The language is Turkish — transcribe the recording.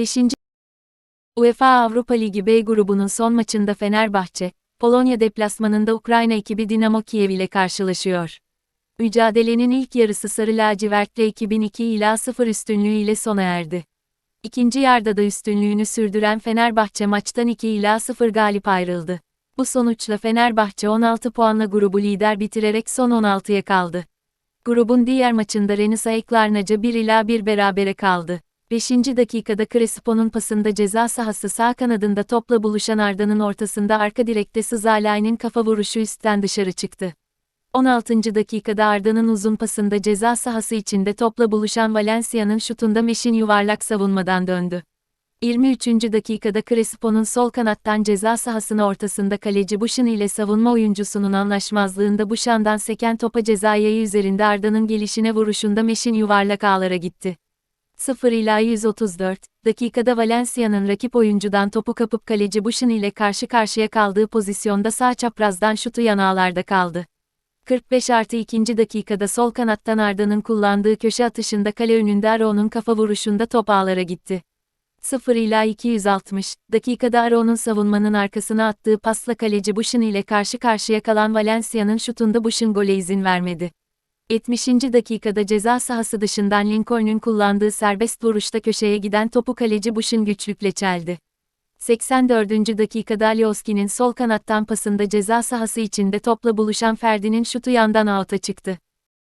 5. UEFA Avrupa Ligi B grubunun son maçında Fenerbahçe, Polonya deplasmanında Ukrayna ekibi Dinamo Kiev ile karşılaşıyor. Mücadelenin ilk yarısı Sarı Lacivert'le 2002 ila 0 üstünlüğü ile sona erdi. İkinci yarıda da üstünlüğünü sürdüren Fenerbahçe maçtan 2 ila 0 galip ayrıldı. Bu sonuçla Fenerbahçe 16 puanla grubu lider bitirerek son 16'ya kaldı. Grubun diğer maçında Rennes Ayıklarnaca 1 ila 1 berabere kaldı. 5. dakikada Crespo'nun pasında ceza sahası sağ kanadında topla buluşan Arda'nın ortasında arka direkte Sızalayn'in kafa vuruşu üstten dışarı çıktı. 16. dakikada Arda'nın uzun pasında ceza sahası içinde topla buluşan Valencia'nın şutunda Meşin yuvarlak savunmadan döndü. 23. dakikada Crespo'nun sol kanattan ceza sahasının ortasında kaleci Buşan ile savunma oyuncusunun anlaşmazlığında Buşan'dan seken topa ceza yayı üzerinde Arda'nın gelişine vuruşunda Meşin yuvarlak ağlara gitti. 0 ila 134 dakikada Valencia'nın rakip oyuncudan topu kapıp kaleci Buşan ile karşı karşıya kaldığı pozisyonda sağ çaprazdan şutu yanağlarda kaldı. 45 artı 2. dakikada sol kanattan Arda'nın kullandığı köşe atışında kale önünde Aron'un kafa vuruşunda top ağlara gitti. 0 ila 260 dakikada Aron'un savunmanın arkasına attığı pasla kaleci Buşan ile karşı karşıya kalan Valencia'nın şutunda Buşan gole izin vermedi. 70. dakikada ceza sahası dışından Lincoln'un kullandığı serbest vuruşta köşeye giden topu kaleci Buşan güçlükle çeldi. 84. dakikada Alioski'nin sol kanattan pasında ceza sahası içinde topla buluşan Ferdi'nin şutu yandan out'a çıktı.